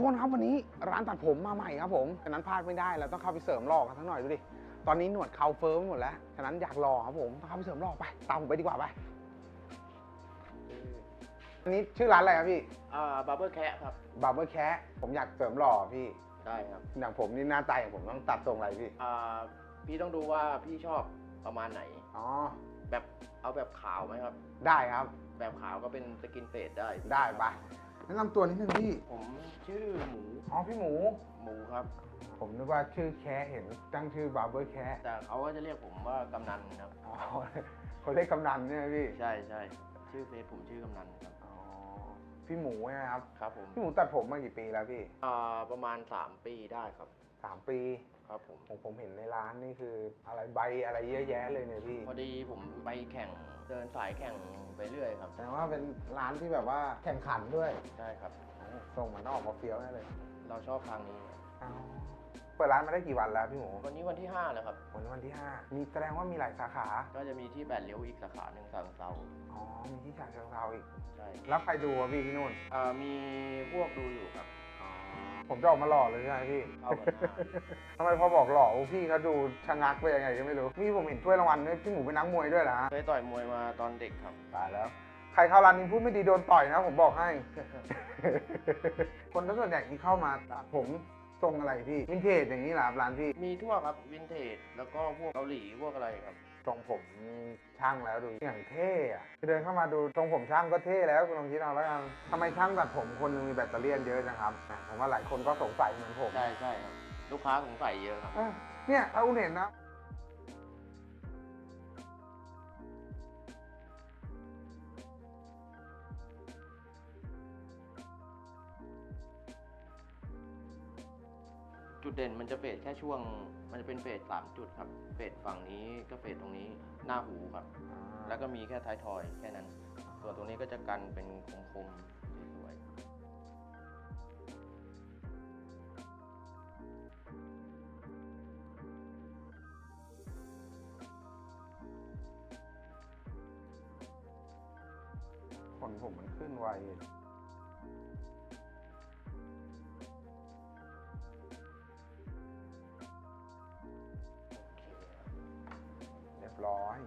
ทุกคนครับวันนี้ร้านตัดผมมาใหม่ครับผมฉะนั้นพลาดไม่ได้เราต้องเข้าไปเสริมหล่อกันสักหน่อยดูดิตอนนี้หนวดเขาเฟิร์มหมดแล้วฉะนั้นอยากหล่อครับผมต้องเข้าไปเสริมหล่อไปตามผมไปดีกว่าไปอันนี้ชื่อร้านอะไรครับพี่อ่าบาร์เบอร์แคะครับบาร์เบอร์แคะผมอยากเสริมหล่อพี่ได้ครับอย่างผมนี่หน้าตาอย่างผมต้องตัดทรงอะไรพี่อ่าพี่ต้องดูว่าพี่ชอบประมาณไหน อ๋อแบบเอาแบบขาวไหมครับ ได้ครับ แบบขาวก็เป็นสกินเฟดได้ ได้ปะแนะนำตัวนิดนึงพี่ผม ชื่อหมูอ๋อพี่หมู หมูครับ ผมนึกว่าชื่อแคะเห็นตั้งชื่อบาร์เบอร์แคะแต่เขาก็จะเรียกผมว่ากำนันครับอ๋อเขาเรียกกำนันใช่ไหมพี่ใช่ใช่ชื่อเฟซผมชื่อกำนันครับอ๋อพี่หมูใช่ไหมครับครับผมพี่หมูตัดผมมากี่ปีแล้วพี่อ่าประมาณ 3 ปีได้ครับสามปีครับผมผมผมเห็นในร้านนี่คืออะไรใบอะไรเยอะแยะเลยเนี่ยพี่ พอดีผมไปแข่งเดินสายแข่งไปเรื่อยครับแต่ว่าเป็นร้านที่แบบว่าแข่งขันด้วยใช่ครับโอ้ ส่งมันต้องออกมาเฟี้ยวแน่เลยเราชอบทางนี้ครับอ้าวเปิดร้านมาได้กี่วันแล้วพี่หมูวันนี้วันที่5แล้วครับ วันนี้วันที่ห้ามีแสดงว่ามีหลายสาขา ก็จะมีที่แปดเลี้ยวอีกสาขาหนึ่งสามเซาอ๋อ มีที่ฉะเชิงเทราอีก ใช่แล้วใครดูอะพี่ที่นู่น อ่ามีพวกดูอยู่ครับอ๋อผมจะออกมาหล่อเลยใช่ไหมพี่เข้ากันได้ทำไมพอบอกหล่อพี่เขาดูชะงักไปยังไงก็ไม่รู้นี่ผมเห็นถ้วยรางวัลด้วยพี่หมูเป็นนักมวยด้วยนะเคยต่อยมวยมาตอนเด็กครับ ตายแล้ว ใครเข้าร้านนี้พูดไม่ดีโดนต่อยนะผมบอกให้ คนส่วนใหญ่ที่เข้ามาตัดผมทรงอะไรพี่วินเทจอย่างนี้เหรอครับร้านพี่มีทั่วครับวินเทจแล้วก็พวกเกาหลีพวกอะไรครับ ทรงผมช่างแล้วดูอย่างเท่อะเดินเข้ามาดูทรงผมช่างก็เท่แล้วคุณลองคิดเอาแล้วกันทำไมช่างตัดผมคนหนึงมีแบตเตอรี่เยอะนะครับอะผมว่าหลายคนก็สงสัยเหมือนผมใช่ใช่ครับ ลูกค้าสงสัยเยอะครับเออเนี่ยถ้าคุณเห็นนะ จุดเด่นมันจะเฟดแค่ช่วง มันจะเป็นเฟดสามจุดครับเฟดฝั่งนี้ก็เฟดตรงนี้หน้าหูครับ แล้วก็มีแค่ท้ายทอยแค่นั้น ส่วนตรงนี้ก็จะกันเป็นคมๆสวยขนผมมันขึ้นไว ร้อย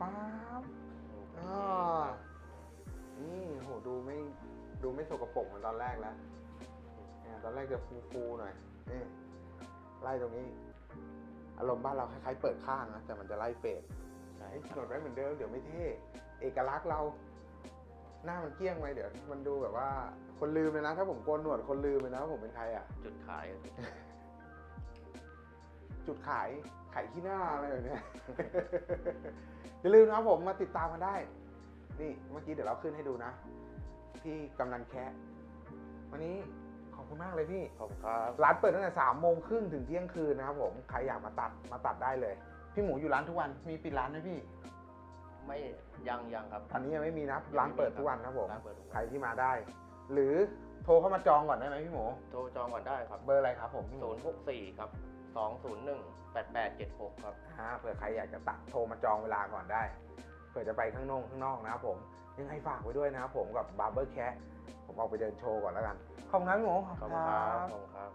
ฟ้าบอ่านี่โหดูไม่ดูไม่สกปรกเหมือนตอนแรกแล้วเนี่ยตอนแรกจะฟูๆหน่อยนี่ไล่ตรงนี้ อารมณ์บ้านเราคล้ายๆเปิดข้างนะแต่มันจะไล่เฟดใช่ไอ้กดไว้เหมือนเดิมเดี๋ยวไม่เท่เอกลักษณ์เรา หน้ามันเกี้ยงไปเดี๋ยว มันดูแบบว่าคนลืมเลยนะ ถ้าผมโกนหนวดคนลืมเลยนะว่าผมเป็นใครอะ จุดขาย จุดขายขายขี้หน้าอะไรแบบเนี้ยอย่าลืมนะครับผมมาติดตามกันได้ นี่เมื่อกี้เดี๋ยวเราขึ้นให้ดูนะ ที่กำนันแคะวันนี้ขอบคุณมากเลยพี่ขอบคุณครับร้านเปิดตั้งแต่สามโมงครึ่งถึงเที่ยงคืนนะครับผมใครอยากมาตัดมาตัดได้เลย พี่หมูอยู่ร้านทุกวันมีปิดร้านไหมพี่ ไม่ยังยังครับ ตอนนี้ยังไม่มีนะครับร้านเปิดทุกวันนะครับผมร้านเปิดทุกใครวันที่มาได้ หรือ โทรเข้ามาจองก่อนได้ไหมพี่หมู โทรจองก่อนได้ครับเบอร์อะไรครับผมพี่หมูศูนย์หกสี่ครับสองศูนย์หนึ่งแปดแปดเจ็ดหกครับ อ่าเผื่อใครอยากจะตัดโทรมาจองเวลาก่อนได้ เผื่อจะไปข้างนอกข้างนอกนะครับผม ยังไงฝากไว้ด้วยนะครับผมกับบาร์เบอร์แคผมออกไปเดินโชว์ก่อนแล้วกัน ขอบคุณครับพี่หมูขอบคุณครับขอบคุณครับ